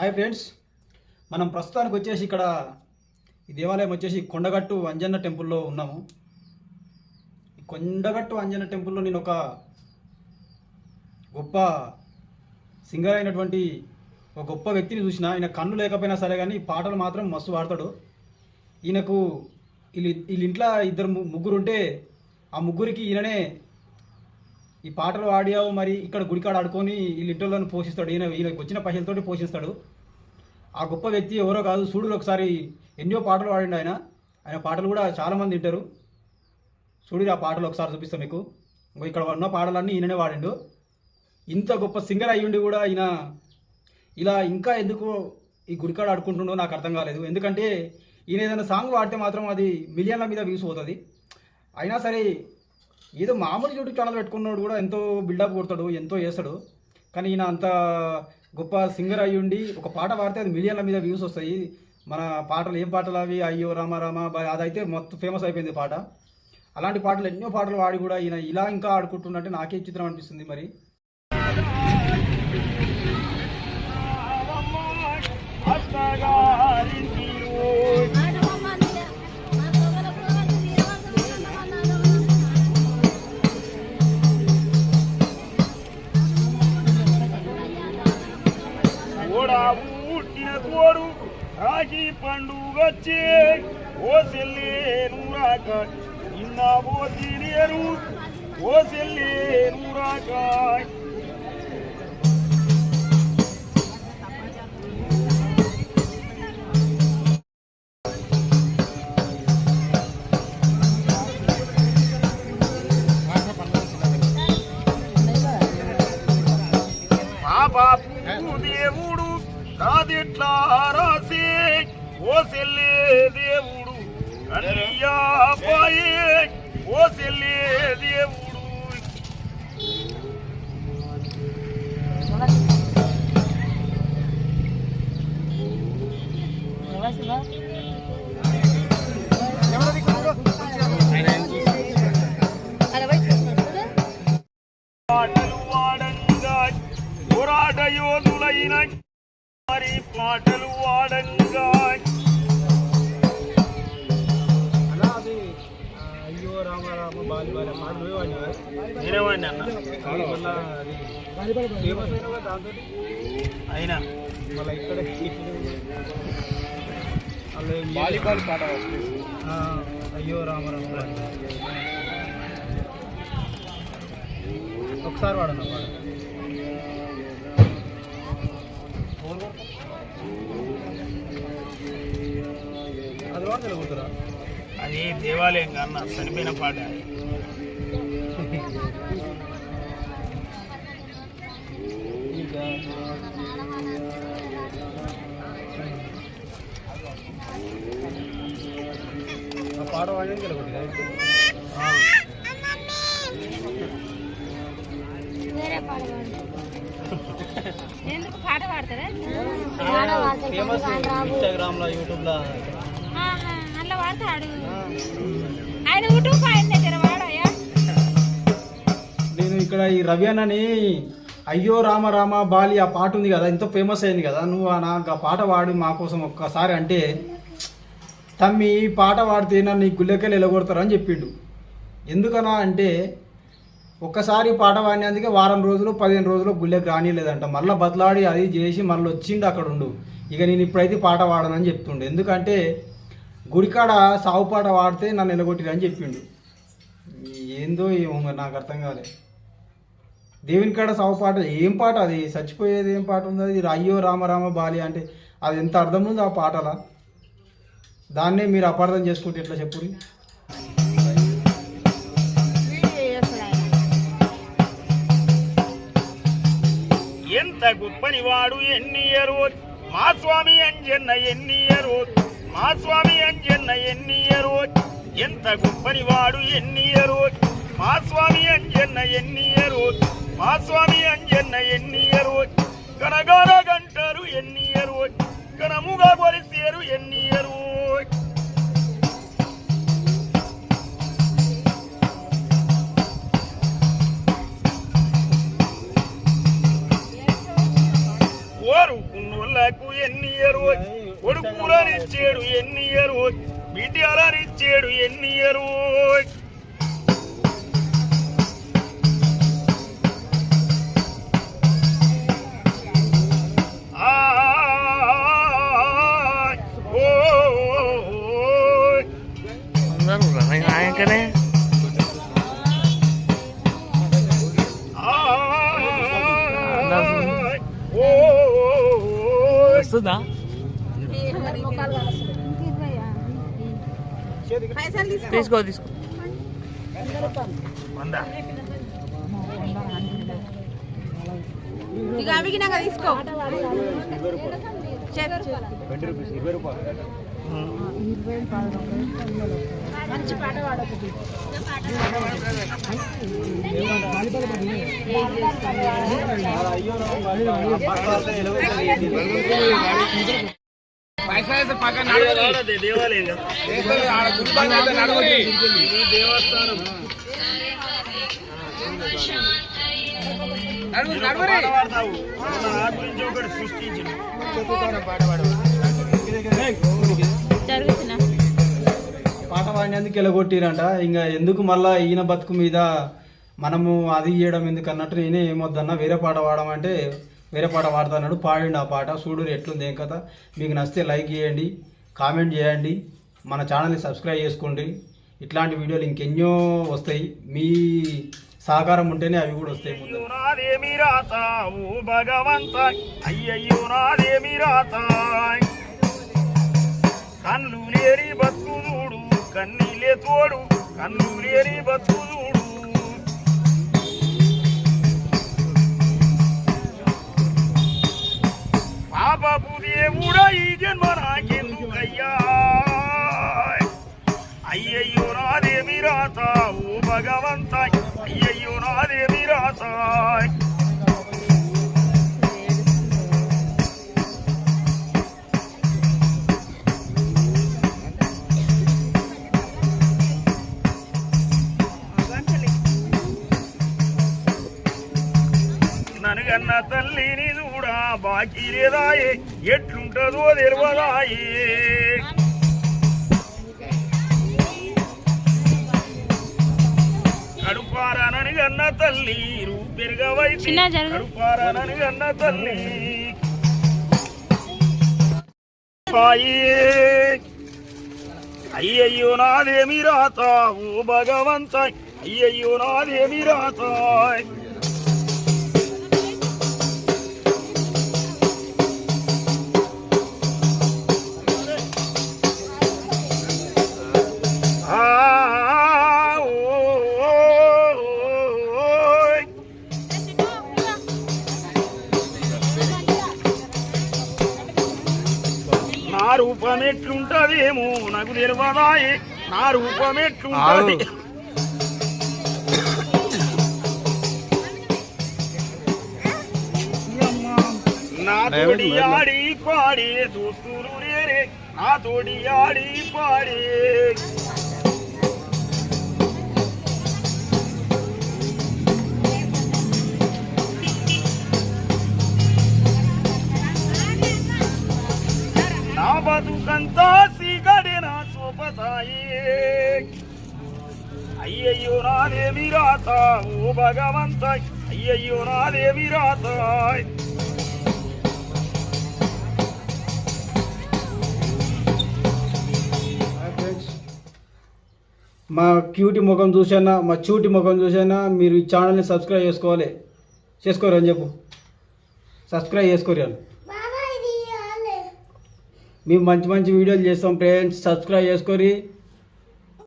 Hi friends మనం ప్రస్తుతానికి వచ్చేసి ఇక్కడ ఈ దేవాలయం వచ్చేసి కొండగట్టు అంజన్న టెంపుల్లో ఉన్నాము. ఈ కొండగట్టు అంజన్న టెంపుల్లో నేను ఒక గొప్ప సింగర్ అయినటువంటి ఒక గొప్ప వ్యక్తిని చూసిన. ఆయన కన్ను లేకపోయినా సరే కానీ పాటలు మాత్రం మస్తు పాడతాడు. ఈయనకు వీళ్ళు వీళ్ళ ఇంట్లో ఇద్దరు ముగ్గురు ఉంటే ఆ ముగ్గురికి ఈయననే ఈ పాటలు ఆడియావు మరి ఇక్కడ గుడికాడ ఆడుకొని ఈ ఇంట్లో పోషిస్తాడు. ఈయన ఈయనకు వచ్చిన పైసలతోటి పోషిస్తాడు. ఆ గొప్ప వ్యక్తి ఎవరో కాదు చూడు ఒకసారి ఎన్నో పాటలు పాడిండు ఆయన. ఆయన పాటలు కూడా చాలామంది వింటారు. చూడు ఆ పాటలు ఒకసారి చూపిస్తాను మీకు. ఇక్కడ ఉన్న పాటలన్నీ ఈయననే వాడిండు. ఇంత గొప్ప సింగర్ అయ్యుండి కూడా ఈయన ఇలా ఇంకా ఎందుకు ఈ గుడికాడ ఆడుకుంటుండో నాకు అర్థం కాలేదు. ఎందుకంటే ఈయన ఏదైనా సాంగ్ వాడితే మాత్రం అది మిలియన్ల మీద వ్యూస్ పోతుంది. అయినా సరే ఏదో మామూలు యూట్యూబ్ ఛానల్ పెట్టుకున్నాడు కూడా ఎంతో బిల్డప్ కొడతాడు ఎంతో చేస్తాడు. కానీ ఈయన అంత గొప్ప సింగర్ అయ్యి ఉండి ఒక పాట పాడితే అది మిలియన్ల మీద వ్యూస్ వస్తాయి. మన పాటలు ఏం పాటలు అవి? అయ్యో రామ రామ అదైతే మొత్తం ఫేమస్ అయిపోయింది పాట. అలాంటి పాటలు ఎన్నో పాటలు వాడి కూడా ఈయన ఇలా ఇంకా ఆడుకుంటున్నట్టే నాకే చిత్రం అనిపిస్తుంది మరి. ఓడా పుట్టిన తోడు రాఖీ పండుగొచ్చే ఓ సెల్లేను రాక నిన్న ఓ తినేరు ఓ సెల్లేను రాక రాదిట్లా రాసి ఓ సెల్లే దేవుడు. అన్నయ్యా పాయే ఓ సెల్లే దేవుడు. రామ రామ అన్న అయినా మళ్ళీ ఇక్కడ వాలీబాల్ పాట అయ్యో రామరామ ఒకసారి వాడన్న పాట అది వాడు తెలుగుతురా అది దేవాలయం కన్న చనిపోయిన పాట. పాట ఎందుకు పాట పాడతారా ఫేమస్ ఇన్స్టాగ్రామ్లో యూట్యూబ్లో. అట్లా ఆయన యూట్యూబ్ ఆయన దగ్గర నేను ఇక్కడ ఈ రవి అన్నని అయ్యో రామ రామ బాలి ఆ పాట ఉంది కదా ఎంతో ఫేమస్ అయింది కదా నువ్వు నాకు ఆ పాట పాడి మా కోసం ఒక్కసారి అంటే తమ్మి ఈ పాట పాడితే నన్ను ఈ గుళ్ళకెళ్ళి వెళ్ళగొడతారు అని చెప్పిండు. ఎందుకనా అంటే ఒక్కసారి పాట పాడినందుకే వారం రోజులు పదిహేను రోజులు గుళ్ళకి రానిలేదంట మళ్ళీ బదలాడి అది చేసి మళ్ళీ వచ్చిండు అక్కడ ఉండు ఇక నేను ఇప్పుడైతే పాట పాడనని చెప్తుండే. ఎందుకంటే గుడికాడ సాగుపాట పాట పాడితే నన్ను నిలగొట్టిరు అని చెప్పిండు. ఏందో ఏమో మరి నాకు అర్థం కాలే. దేవుని కాడ సాగు పాట ఏం పాట అది? చచ్చిపోయేది ఏం పాట ఉంది అది? అయ్యో రామ రామ బాలి అంటే అది ఎంత అర్థం ఉంది ఆ పాటలా. దాన్నే మీరు అపార్థం చేసుకుంటే ఎట్లా చెప్పు ఎంత గొప్పని వాడు ఎన్ని ఎరు మా స్వామి అంజన్న ఎన్ని ఎరు మా స్వామి అంజన్న ఎన్ని ఎరు ఎంత గొప్పని వాడు ఎన్ని ఎరు మా స్వామి అంజన్న ఎన్ని ఎరు మా స్వామి అంజన్న ఎన్ని ఎరు గనగాన గంటరు ఎన్ని ఎరు గనముగా కొలిసేరు ఎన్ని ఎరు బిడ్డలకు ఎన్ని ఎరు కొడుకులనిచ్చాడు ఎన్ని ఎరు బిడ్డలనిచ్చాడు ఎన్ని ఎరు అందరూ తీసుకో తీసుకో. ఇక అవిగినాక తీసుకో మంచి పాట పాడొకటి దేవాలయం పాట పాడినందుకు ఎలగొట్టిరంట ఇంకా ఎందుకు మళ్ళా ఈయన బతుకు మీద మనము అది ఇయ్యడం ఎందుకు అన్నట్టు నేనే ఏమొద్దన్నా వేరే పాట పాడమంటే వేరే పాట పాడుతున్నాడు పాడండి ఆ పాట. చూడు ఎట్లుంది ఏం కథ? మీకు నచ్చితే లైక్ చేయండి కామెంట్ చేయండి మన ఛానల్ని సబ్స్క్రైబ్ చేసుకోండి. ఇట్లాంటి వీడియోలు ఇంకెన్నో వస్తాయి. మీ సహకారం ఉంటేనే అవి కూడా వస్తాయి ముందు. నాదేమి రాత ఓ భగవంత అయ్యయ్యో నాదేమి రాత కన్ను లేని బతుకు చూడు కన్నీలే తోడు కన్ను లేని బతుకు చూడు. పాపపు దేవుడా ఈ జన్మ నాకెందుకయ్యా అయ్యయ్యో నాదేమి రాత ఓ భగవంత అయ్యయ్యో నాదేమి రాత ననుగన్న తల్లిని చూడా బాకీ లేదాయే. ఎట్లుంటదో తెలియదాయే కడుపారానని గన్న తల్లి జరుగు. కడుపారానని గన్న తల్లి. అయ్యయ్యో నాదేమి రాత ఓ భగవంత అయ్యయ్యో నాదేమి రాత. రూపం ఎట్లుంటదేమో నాకు తెలియదాయే నా రూపం ఎట్లుంటది ఆగు. నా తోడి ఆడి పాడే దోస్తులు రేరే. నా తోడి ఆడి పాడే. బతుకంతా సీగడే నా అయ్యయ్యో నాదేమి రాత? ఓ భగవంత అయ్యయ్యో నాదేమి రాత? మా క్యూటి ముఖం చూసానా మా చూటి ముఖం చూసానా మీరు ఈ ఛానల్ని సబ్స్క్రైబ్ చేసుకోవాలి. చేసుకోరు అని చెప్పు. సబ్స్క్రైబ్ చేసుకోరు అని మేము మంచి మంచి వీడియోలు చేస్తాం ఫ్రెండ్స్ సబ్స్క్రైబ్ చేసుకొని